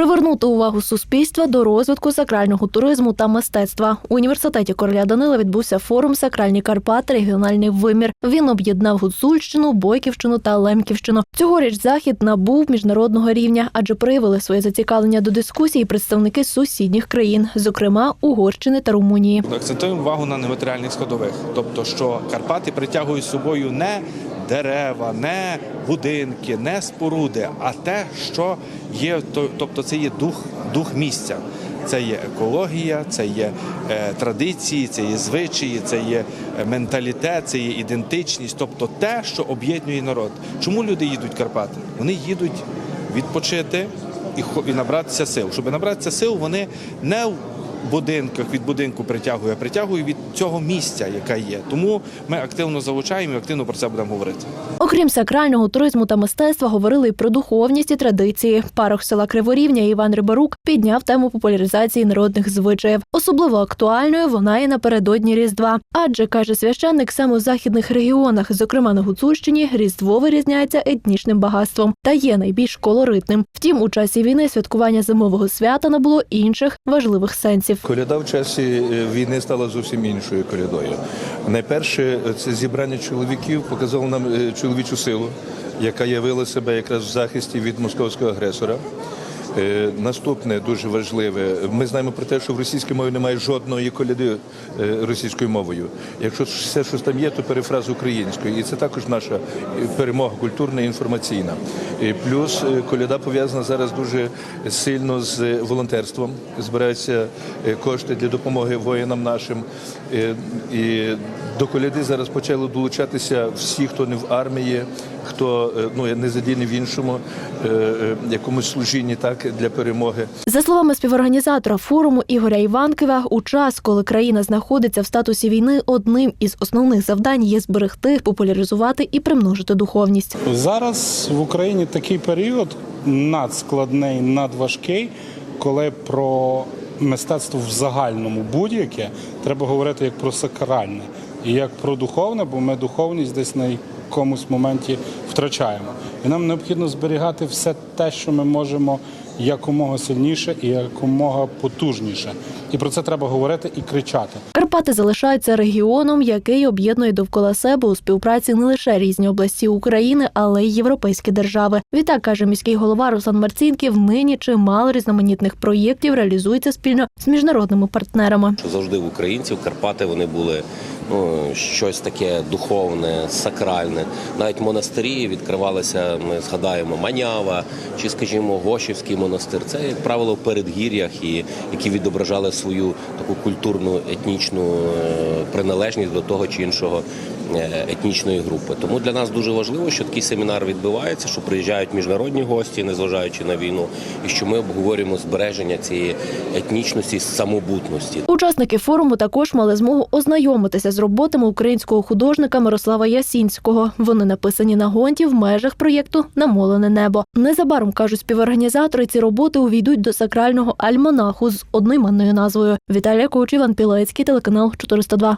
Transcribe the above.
Привернути увагу суспільства до розвитку сакрального туризму та мистецтва. У університеті короля Данила відбувся форум Сакральні Карпати. Регіональний вимір. Він об'єднав Гуцульщину, Бойківщину та Лемківщину. Цьогоріч захід набув міжнародного рівня, адже проявили своє зацікавлення до дискусії представники сусідніх країн, зокрема Угорщини та Румунії. Акцентуємо увагу на нематеріальних складових, тобто, що Карпати притягують собою не дерева, не будинки, не споруди, а те, що є, то- тобто це є дух, дух місця. Це є екологія, це є е, традиції, це є звичаї, це є е, менталітет, це є ідентичність, тобто те, що об'єднує народ. Чому люди їдуть в Карпати? Вони їдуть відпочити і, набратися сил. Щоб набратися сил, вони не будинках від будинку притягує, а притягує від цього місця, яке є. Тому ми активно залучаємо і активно про це будемо говорити. Окрім сакрального туризму та мистецтва, говорили й про духовність і традиції. Парох села Криворівня Іван Рибарук підняв тему популяризації народних звичаїв. Особливо актуальною вона є напередодні Різдва. Адже каже священник, саме у західних регіонах, зокрема на Гуцульщині, Різдво вирізняється етнічним багатством та є найбільш колоритним. Втім, у часі війни святкування зимового свята набуло інших важливих сенсів. Коляда в часі е, війни стала зовсім іншою колядою. Найперше, е, це зібрання чоловіків показало нам е, чоловічу силу, яка явила себе якраз в захисті від московського агресора. Е, Наступне дуже важливе. Ми знаємо про те, що в російській мові немає жодної коляди е, російською мовою. Якщо все щось там є, то перефраз українською. І це також наша е, перемога культурна і інформаційна. І плюс коляда пов'язана зараз дуже сильно з волонтерством. Збираються кошти для допомоги воїнам нашим. І до коляди зараз почали долучатися всі, хто не в армії, хто е, ну не задійний в іншому е, е, якомусь служінні, так для перемоги. За словами співорганізатора форуму Ігоря Іванкива, у час, коли країна знаходиться в статусі війни, одним із основних завдань є зберегти, популяризувати і примножити духовність. Зараз в Україні такий період надскладний, надважкий, коли про мистецтво в загальному будь-яке треба говорити як про сакральне і як про духовне, бо ми духовність десь на якомусь моменті втрачаємо. І нам необхідно зберігати все те, що ми можемо якомога сильніше і якомога потужніше. І про це треба говорити і кричати. Карпати залишаються регіоном, який об'єднує довкола себе у співпраці не лише різні області України, але й європейські держави. Відтак каже міський голова Руслан Марцінків. Нині чимало різноманітних проєктів реалізується спільно з міжнародними партнерами. завжди в українців Карпати вони були щось таке духовне, сакральне. Навіть монастирі відкривалися. Ми згадаємо Манява чи, скажімо, Гошівський монастир. Це як правило в передгір'ях, які відображали свою таку культурну етнічну е, приналежність до того чи іншого етнічної групи. Тому для нас дуже важливо, що такий семінар відбувається, що приїжджають міжнародні гості, незважаючи на війну, і що ми обговорюємо збереження цієї етнічності, самобутності. Учасники форуму також мали змогу ознайомитися з роботами українського художника Мирослава Ясінського. Вони написані на гонті в межах проєкту Намолене небо. Незабаром кажуть співорганізатори, ці роботи увійдуть до сакрального альманаху з одноіменною назвою. Віталія Коуч, Іван Пілецький, телеканал 402.